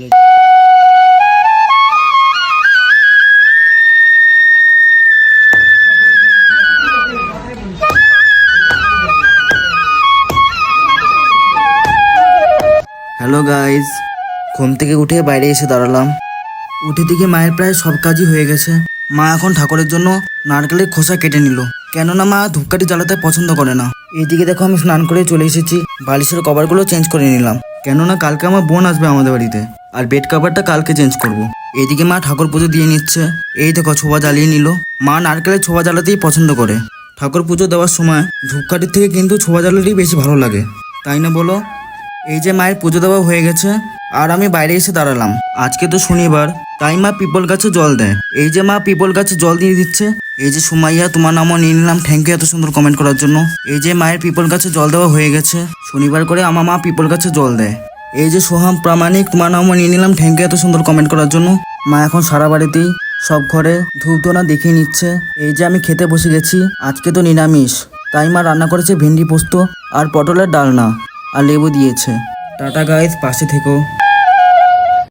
Hello guys, ঘুম থেকে উঠে বাইরে এসে দাঁড়ালাম। উঠে দিকে মায়ের প্রায় সব কাজই হয়ে গেছে। মা এখন ঠাকুরের জন্য নারকেলের খোসা কেটে নিল। কেননা মা ধূপকাঠি জ্বালাতে পছন্দ করে না। এইদিকে দেখো আমি স্নান করে চলে এসেছি। বালিশের কভারগুলো চেঞ্জ করে নিলাম। কেননা কালকে আমার বোন আসবে আমাদের বাড়িতে। আর বেড কভারটা কালকে চেঞ্জ করব। এইদিকে মা ঠাকুর পুজো দিয়ে নিচ্ছে। এই দেখো ছোবা জ্বালিয়ে নিল। মা নারকেলের ছোবা জ্বালাতেই পছন্দ করে। ঠাকুর পুজো দেওয়ার সময় ধূপকাঠির থেকে কিন্তু ছোবা জ্বালাতেই বেশি ভালো লাগে। তাই না বলো? এই যে মায়ের পুজো দেওয়া হয়ে গেছে, আর আমি বাইরে এসে দাঁড়ালাম। আজকে তো শনিবার, তাই মা পিপল গাছে জল দেয়। এই যে মা পিপল গাছে জল দিয়ে দিচ্ছে, এই যে সুমাইয়া, তোমার নামও নিয়ে নিলাম। থ্যাংক ইউ এত সুন্দর কমেন্ট করার জন্য। এই যে মায়ের পিপল গাছে জল দেওয়া হয়ে গেছে, শনিবার করে আমার মা পিপল গাছে জল দেয়। এই যে সোহাম প্রামাণিক, তোমার নাম নিয়ে নিলাম থ্যাংক ইউ এত সুন্দর কমেন্ট করার জন্য। মা এখন সারা বাড়িতেই সব ঘরে ধূপ ধোনা দেখিয়ে নিচ্ছে। এই যে আমি খেতে বসে গেছি, আজকে তো নিরামিষ। তাই মা রান্না করেছে ভেন্ডি পোস্ত আর পটলের ডালনা আর লেবু দিয়েছে। টাটা গায়ে পাশে থেকো।